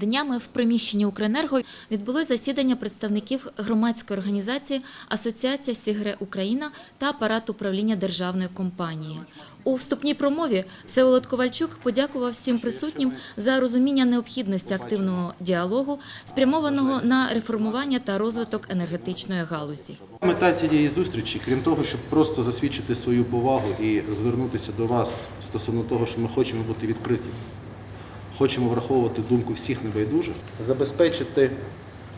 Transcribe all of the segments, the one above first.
Днями в приміщенні Укренерго відбулось засідання представників громадської організації Асоціація Сігре Україна та апарат управління державної компанії. У вступній промові Всеволод Ковальчук подякував всім присутнім за розуміння необхідності активного діалогу, спрямованого на реформування та розвиток енергетичної галузі. Мета цієї зустрічі, крім того, щоб просто засвідчити свою повагу і звернутися до вас стосовно того, що ми хочемо бути відкриті, хочемо враховувати думку всіх небайдужих, забезпечити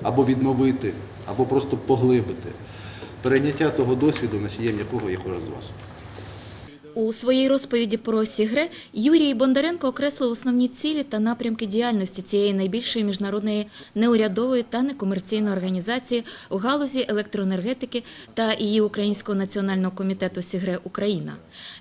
або відновити, або просто поглибити перейняття того досвіду, носієм якого є кожен з вас. У своїй розповіді про Сігре Юрій Бондаренко окреслив основні цілі та напрямки діяльності цієї найбільшої міжнародної неурядової та некомерційної організації у галузі електроенергетики та її Українського національного комітету Сігре Україна.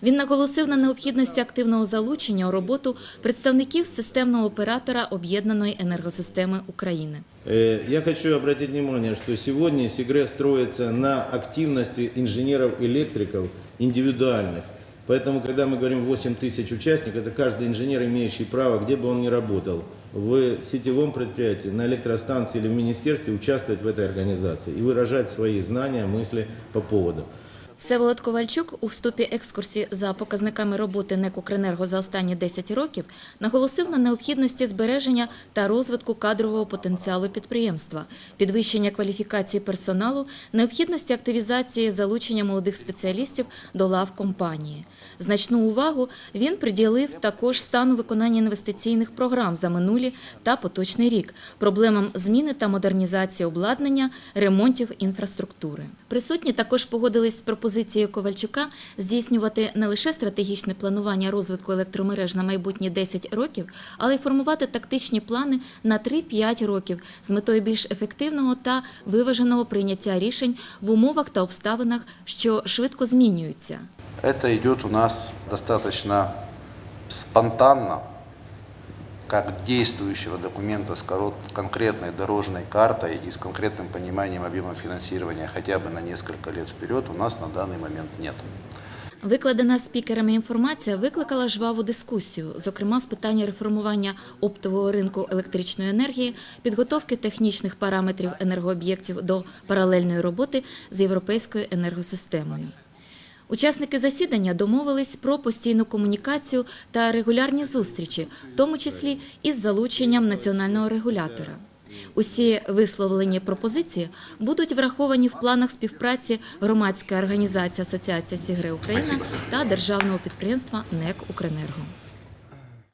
Він наголосив на необхідності активного залучення у роботу представників системного оператора об'єднаної енергосистеми України. Э, Я хочу обратить внимание, что сегодня Сигре строится на активности инженеров-электриков индивидуальных. Поэтому, когда мы говорим 8 тысяч участников, это каждый инженер, имеющий право, где бы он ни работал, в сетевом предприятии, на электростанции или в министерстве, участвовать в этой организации и выражать свои знания, мысли по поводу. Всеволод Ковальчук у вступі екскурсії за показниками роботи НЕК «Укренерго» за останні 10 років наголосив на необхідності збереження та розвитку кадрового потенціалу підприємства, підвищення кваліфікації персоналу, необхідності активізації залучення молодих спеціалістів до лав компанії. Значну увагу він приділив також стану виконання інвестиційних програм за минулі та поточний рік, проблемам зміни та модернізації обладнання, ремонтів інфраструктури. Присутні також погодились з пропозицією Ковальчука здійснювати не лише стратегічне планування розвитку електромереж на майбутні 10 років, але й формувати тактичні плани на 3-5 років з метою більш ефективного та виваженого прийняття рішень в умовах та обставинах, що швидко змінюються. Это идет у нас достаточно спонтанно, как действующего документа с корот- конкретной дорожной картой и с конкретным пониманием объема финансирования хотя бы на несколько лет вперед у нас на данный момент нет. Викладена спікерами інформація викликала жваву дискусію, зокрема з питання реформування оптового ринку електричної енергії, підготовки технічних параметрів енергооб'єктів до паралельної роботи з європейською енергосистемою. Учасники засідання домовились про постійну комунікацію та регулярні зустрічі, в тому числі із залученням національного регулятора. Усі висловлені пропозиції будуть враховані в планах співпраці громадської організації Асоціація Сігри Україна та державного підприємства НЕК Укренерго.